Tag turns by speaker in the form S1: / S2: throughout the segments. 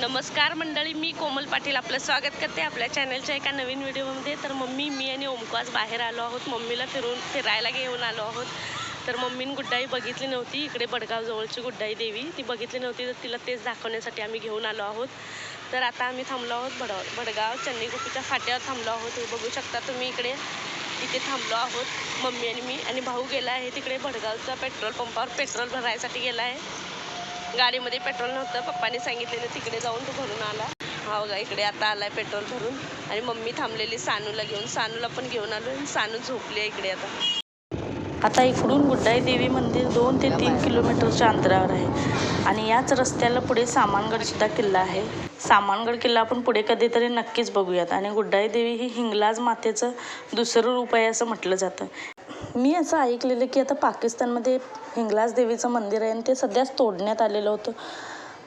S1: नमस्कार मंडळी मी कोमल पाटील आपलं स्वागत करते आपल्या चॅनलच्या एका नवीन व्हिडिओमध्ये तर मम्मी मी आणि ओमको आज बाहेर आलो आहोत. मम्मीला फिरून फिरायला घेऊन आलो आहोत. तर मम्मीन गुड्डाई बघितली नव्हती. इकडे बडगाव जवळची गुड्डाई देवी ती बघितली नव्हती. तर तिला तेच दाखवण्यासाठी आम्ही घेऊन आलो आहोत. तर आता आम्ही थांबलो आहोत बड बडगाव चन्नीगुपीच्या फाट्यावर थांबलो आहोत. हे बघू शकता तुम्ही इकडे. तिथे थांबलो आहोत. मम्मी आणि मी आणि भाऊ गेला आहे तिकडे. भडगावचा पेट्रोल पंपावर पेट्रोल भरायसाठी गेला आहे. गाडीमध्ये पेट्रोल नव्हतं. पप्पाने सांगितलेलं तिकडे जाऊन तो भरून आला. हा बघा इकडे आता आलाय पेट्रोल भरून. आणि मम्मी थांबलेली सानूला घेऊन. सानूला पण घेऊन आलो आणि सानू झोपली आहे इकडे आता. आता इकडून गुड्डाई देवी मंदिर दोन ते तीन किलोमीटरच्या अंतरावर आहे. आणि याच रस्त्याला पुढे सामानगडसुद्धा किल्ला आहे. सामानगड किल्ला आपण पुढे कधीतरी नक्कीच बघूयात. आणि गुड्डाई देवी ही हिंगलाज मातेचं दुसरं रूप आहे असं म्हटलं जातं. मी असं ऐकलेलं की आता पाकिस्तानमध्ये हिंगलाज देवीचं मंदिर आहे आणि ते सध्याच तोडण्यात आलेलं होतं.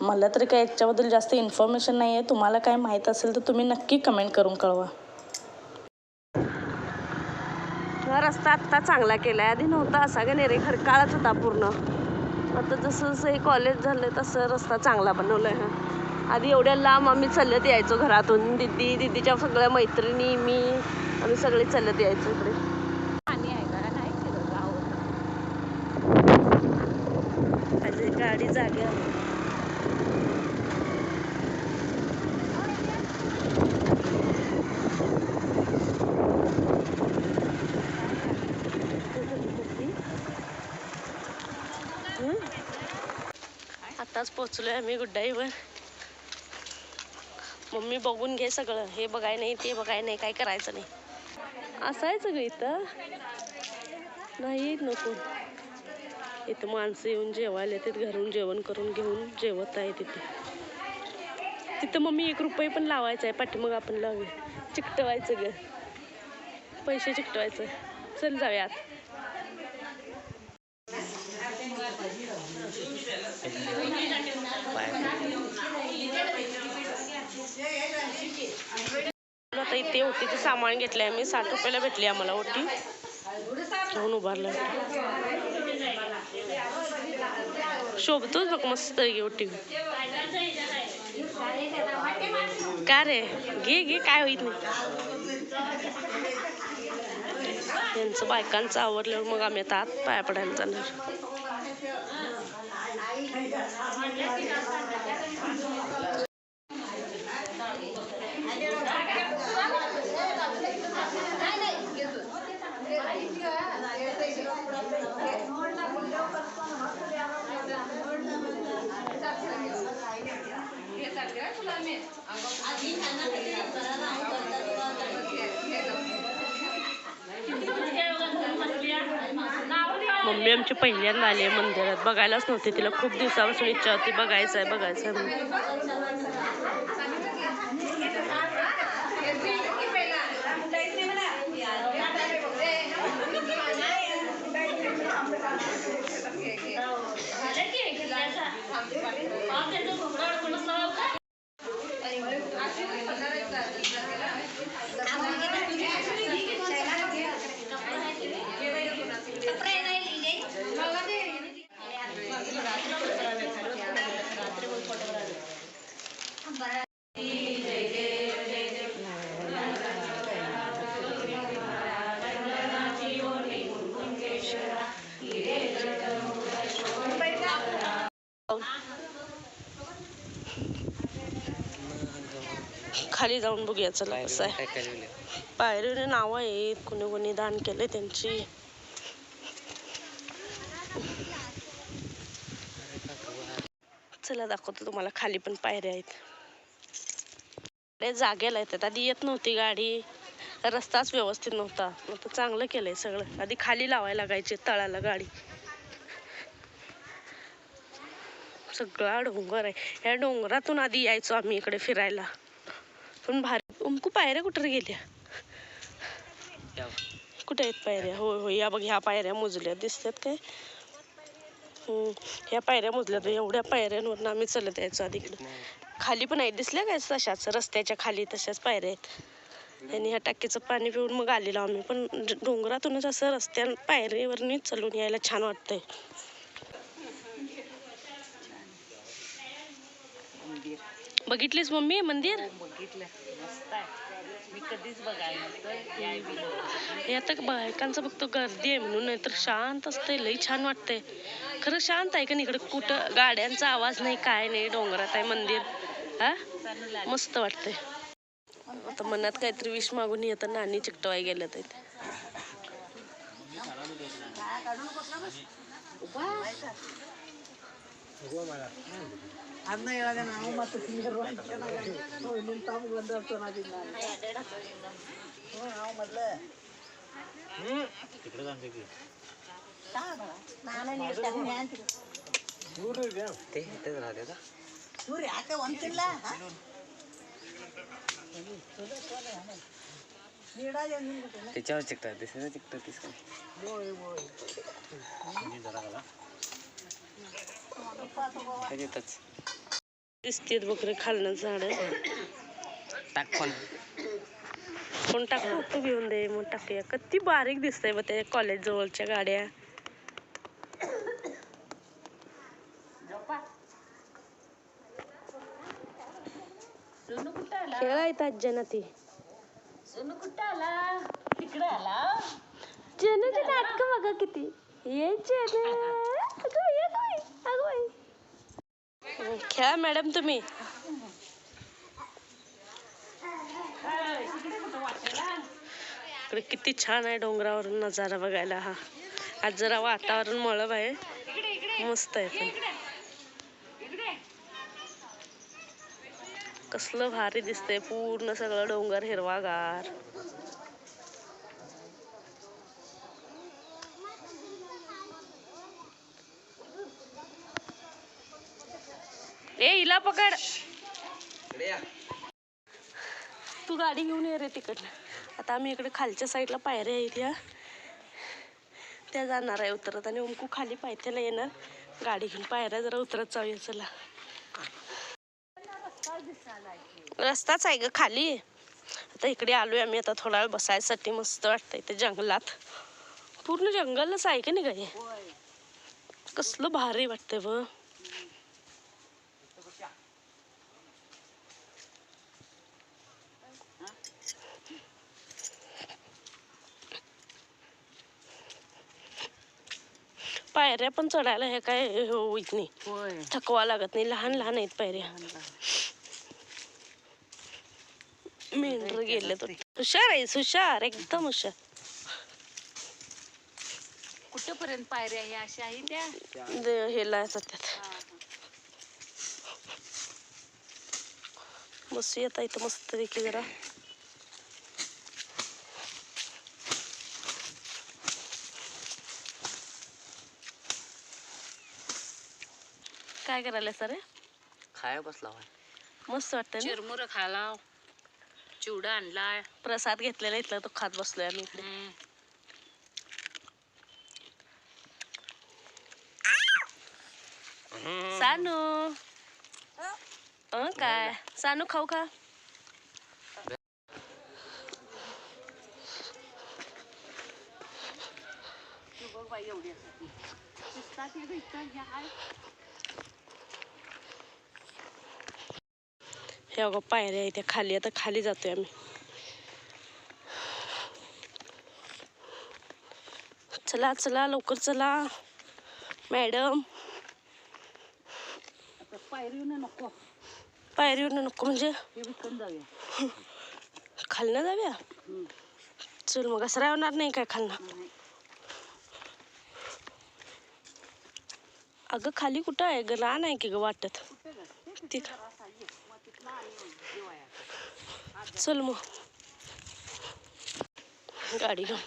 S1: मला तरी काय याच्याबद्दल जास्त इन्फॉर्मेशन नाही आहे तुम्हाला काय माहीत असेल तर तुम्ही नक्की कमेंट करून कळवा. हा रस्ता आत्ता चांगला केला आहे आधी नव्हता असा का नाही रे? खडकाळाच होता पूर्ण. आता जसं जसं हे कॉलेज झालं तसं रस्ता चांगला बनवला आहे हा. आधी एवढ्या लांब आम्ही चालत यायचो घरातून. दिदी दिदीच्या सगळ्या मैत्रिणी मी आम्ही सगळे चालत यायचो इकडे. गाडी जाग्यावर आताच पोचलोय आम्ही गुड्डाईवर. मम्मी बघून घे सगळं. हे बघाय नाही ते बघाय नाही काय करायचं नाही. असं आहे सगळं इथं. नाही नको. इथं माणसं येऊन जेवायला येतात घरून जेवण करून घेऊन जेवत आहे तिथे तिथं मग मी एक रुपये पण लावायचा आहे पाठीमग आपण लावूया. चिकटवायचं ग. पैसे चिकटवायचं. चल जाऊयात. आता इथे ओटीचं सामान घेतलं आहे आम्ही साठ रुपयाला भेटली आम्हाला ओटी. कोण उभारलं शोभतोच बघ मस्त आहे ओटी का रे? घे घे काय होईत नाही. यांचं बायकांचं आवडल्यावर मग आम्ही आता आत पाया पडायला जाणार. मम्मी आमची पहिल्यांदा आली आहे मंदिरात. बघायलाच नव्हती तिला खूप दिवसापासून इच्छा होती बघायचं आहे बघायचं आहे खाली जाऊन बघूया चला कसं आहे. पायरीने नावं आहेत कोणी कोणी दान केले त्यांची. चला दाखवतो तुम्हाला खाली पण पायऱ्या आहेत. जागेला येतात आधी येत नव्हती गाडी. रस्ताच व्यवस्थित नव्हता. आता चांगलं केलंय सगळं. आधी खाली लावायला लागायचे तळाला गाडी. सगळा डोंगर आहे. या डोंगरातून आधी यायचो आम्ही इकडे फिरायला. पण भारी. उमकू पायऱ्या कुठे गेल्या? कुठे आहेत पायऱ्या? होय होय या बघ ह्या पायऱ्या मोजल्या. दिसतात काय? ह्या पायऱ्या मोजल्या तर एवढ्या पायऱ्यांवरनं आम्ही चालत यायचो आधी खाली पण आहेत दिसल्या काय तशाच? रस्त्याच्या खाली तशाच पायऱ्या आहेत. आणि ह्या टाकीचं पाणी पिऊन मग आलेलो आम्ही. पण डोंगरातूनच असं रस्त्या पायरीवरनीच चालून यायला छान वाटतंय. बघितलीस मम्मी मंदिर. हे आता बायकांचं बघतो गर्दी आहे म्हणून नाहीतर शांत असतंय लई छान वाटतंय. खरं शांत आहे का नाही इकडे? कुठं गाड्यांचा आवाज नाही काय नाही डोंगरात आहे मंदिर. हा. मस्त वाटतंय. आता मनात काहीतरी विष मागून येतं नाणी चिकटवाय गेलं तर
S2: ಅದ್ನ ಹೇಳದೆ ನಾವು ಮತ್ತೆ ಸಿಂಗರ್ ನಿಂತಾಗ ಬಂದಿರ್ತಾವ ನಾವಿಲ್ಲ ನಾವು ಮೊದ್ಲು ಸೂರ್ಯ ಯಾಕೆ ಒಂತಿಲ್ಲ
S3: त्याच्यावर चिकटतात दिसायला चिकटत दिसत त्याच्यातच.
S1: दिसतेत बकरे खालनं झाड.
S3: टाक पण
S1: कोण टाकू तू घेऊन दे मग टाकूया. किती बारीक दिसतंय बघ त्या कॉलेज जवळच्या गाड्या. खेळायत आज्याना ती
S2: सोनू कुठं आला? तिकडे आला?
S1: जेनाची नाटक बघा किती. ये जेना खेळा मॅडम तुम्ही. इकडे किती छान आहे डोंगरावरून नजारा बघायला हा. आज जरा वातावरण मळब आहे. मस्त आहे पण. कसलं भारी दिसतंय. पूर्ण सगळं डोंगर हिरवागार. हिला पकड. तू गाडी घेऊन ये रे तिकडनं. आता आम्ही इकडे खालच्या साईडला पायऱ्या आहेत या त्या जाणार आहे उतरत आणि ओमकू खाली पायथ्याला येणार. गाडी घेऊन पायऱ्या जरा उतरत जाऊया चला. रस्ताच आहे ग खाली आता इकडे आलोय आम्ही आता थोडा वेळ बसायसाठी मस्त वाटतंय ते जंगलात. पूर्ण जंगलच आहे का नाही काय कसलं भारी वाटतंय ब पायऱ्या पण चढायला हे काय हे होईत नाही. थकवा लागत नाही. लहान लहान आहेत पायऱ्या. मेंढर गेले तर. हुशार आहेस हुशार एकदम हुशार.
S2: कुठपर्यंत पायऱ्या ह्या अशा आहे त्या?
S1: हेला जातात बसू येता इथं मस्त देखील जरा. काय करायला सर?
S3: खाया बसला.
S1: मस्त वाटतं ना?
S2: चिरमुर खाला चिवडा आणलाय.
S1: प्रसाद घेतलेला इथला तो खात बसलोय आम्ही इकडे
S2: हम्म.
S1: सानू. अं काय? सानू खाऊ का?
S2: बघ ह्या
S1: अगं पायऱ्या इथे खाली आता खाली जातोय आम्ही. चला चला लवकर चला. मॅडम.
S2: आता पायरीनं नको.
S1: पायरीवरनं नको म्हणजे? खालनं जाऊया. चल मग असं राहणार नाही काय खालनं. अगं खाली कुठं आहे? ग रान आहे की ग वाटत?
S2: ते
S1: चल मग. गाडी घेऊन.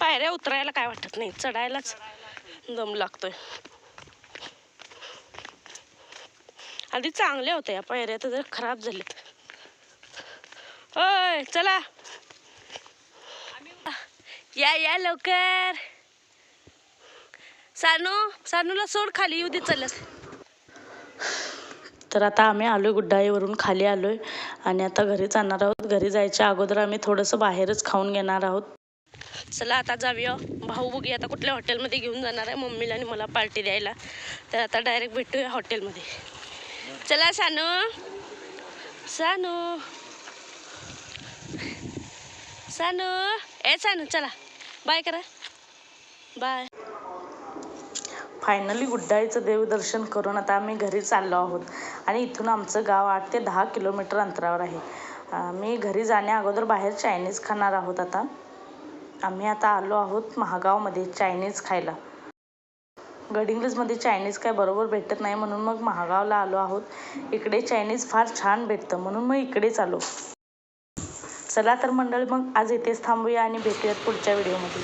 S1: पायऱ्या उतरायला काय वाटत नाही चढायलाच दम लागतोय. आधी चांगल्या होत्या या पायऱ्या तर खराब झाल्यात होय चला. या या लवकर. सानू सानूला सोड खाली येऊ दे चलत तर आता आम्ही आलो आहे गुड्डाईवरून खाली आलो आहे आणि आता घरी जाणार आहोत. घरी जायच्या अगोदर आम्ही थोडंसं बाहेरच खाऊन घेणार आहोत.
S4: चला आता जाऊया. भाऊ बघूया आता कुठल्या हॉटेलमध्ये घेऊन जाणार आहे. मम्मीला आणि मला पार्टी द्यायला. तर आता डायरेक्ट भेटूया हॉटेलमध्ये. चला सानू. सानू. सानू. ए सानू चला. बाय करा. बाय. फायनली गुड्डाईचं देवदर्शन करून आता आम्ही घरी चाललो आहोत. आणि इथून आमचं गाव आठ ते दहा किलोमीटर अंतरावर आहे. आम्ही घरी जाण्या अगोदर बाहेर चायनीज खाणार आहोत आता. आम्ही आता आलो आहोत महागावमध्ये चायनीज खायला. गडिंग्लजमध्ये चायनीज काय बरोबर भेटत नाही म्हणून मग महागावला आलो आहोत. इकडे चायनीज फार छान भेटतं म्हणून मग इकडेच आलो. चला तर मंडळी मग आज इथेच थांबूया आणि भेटूयात पुढच्या व्हिडिओमध्ये.